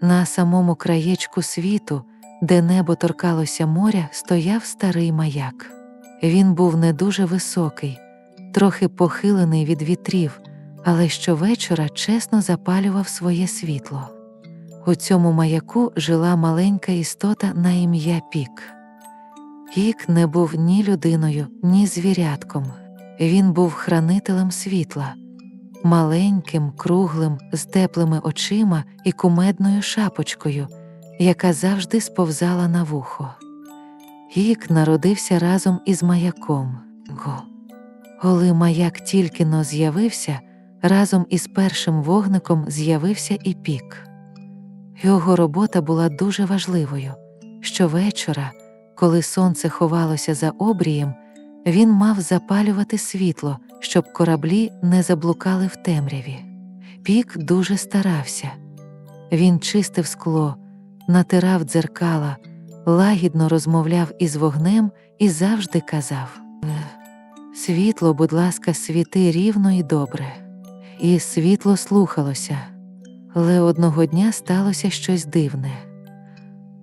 На самому краєчку світу, де небо торкалося моря, стояв старий маяк. Він був не дуже високий, трохи похилений від вітрів, але щовечора чесно запалював своє світло. У цьому маяку жила маленька істота на ім'я Пік. Пік не був ні людиною, ні звірятком. Він був хранителем світла, маленьким, круглим, з теплими очима і кумедною шапочкою, яка завжди сповзала на вухо. Пік народився разом із маяком. Го. Коли маяк тільки но з'явився, разом із першим вогником з'явився і пік. Його робота була дуже важливою. Щовечора, коли сонце ховалося за обрієм, він мав запалювати світло, щоб кораблі не заблукали в темряві. Пік дуже старався. Він чистив скло, натирав дзеркала, лагідно розмовляв із вогнем і завжди казав: «Е, Світло, будь ласка, світи рівно і добре. І світло слухалося. Але одного дня сталося щось дивне.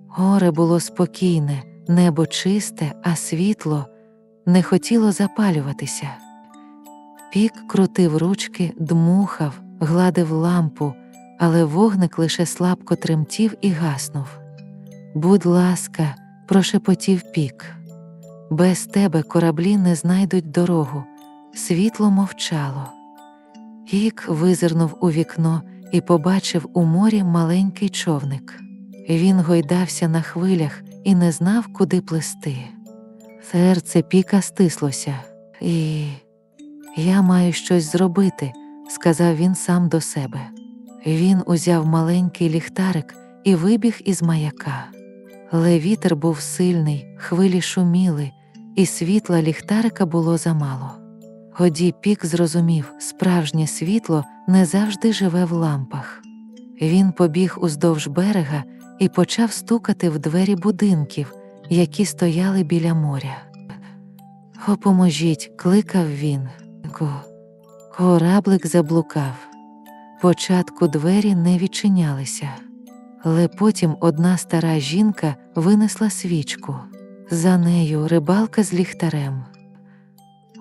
Горе було спокійне, небо чисте, а світло не хотіло запалюватися. Пік крутив ручки, дмухав, гладив лампу, але вогник лише слабко тремтів і гаснув. Будь ласка, прошепотів пік. Без тебе кораблі не знайдуть дорогу. Світло мовчало. Пік визирнув у вікно і побачив у морі маленький човник. Він гойдався на хвилях і не знав, куди плисти. Серце піка стислося, і я маю щось зробити, сказав він сам до себе. Він узяв маленький ліхтарик і вибіг із маяка. Але вітер був сильний, хвилі шуміли, і світла ліхтарика було замало. Годі пік зрозумів, справжнє світло не завжди живе в лампах. Він побіг уздовж берега і почав стукати в двері будинків, які стояли біля моря. О, поможіть, кликав він. Кораблик заблукав. Початку двері не відчинялися, але потім одна стара жінка винесла свічку. За нею рибалка з ліхтарем.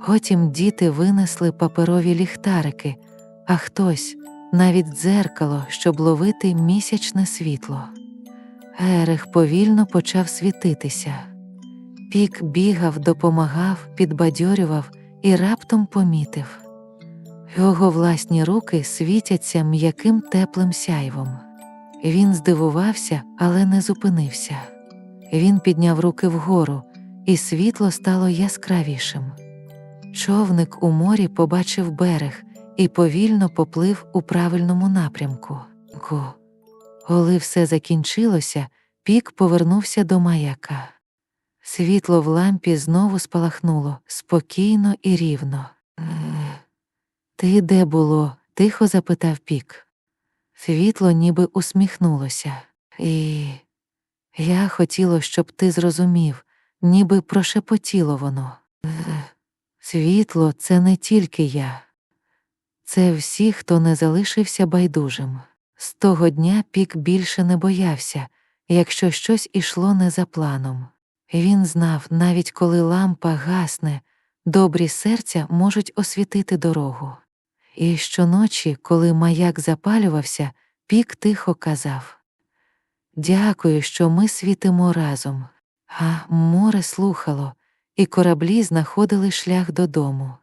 Потім діти винесли паперові ліхтарики, а хтось навіть дзеркало, щоб ловити місячне світло. Ерех повільно почав світитися. Пік бігав, допомагав, підбадьорював і раптом помітив. Його власні руки світяться м'яким теплим сяйвом. Він здивувався, але не зупинився. Він підняв руки вгору, і світло стало яскравішим. Човник у морі побачив берег і повільно поплив у правильному напрямку. Коли все закінчилося, пік повернувся до маяка. Світло в лампі знову спалахнуло спокійно і рівно. «Е, Ти де було? тихо запитав пік. Світло ніби усміхнулося, і я хотіло, щоб ти зрозумів, ніби прошепотіло воно. «Е, Світло це не тільки я, це всі, хто не залишився байдужим. З того дня пік більше не боявся, якщо щось ішло не за планом. Він знав, навіть коли лампа гасне, добрі серця можуть освітити дорогу. І щоночі, коли маяк запалювався, пік тихо казав Дякую, що ми світимо разом. А море слухало, і кораблі знаходили шлях додому.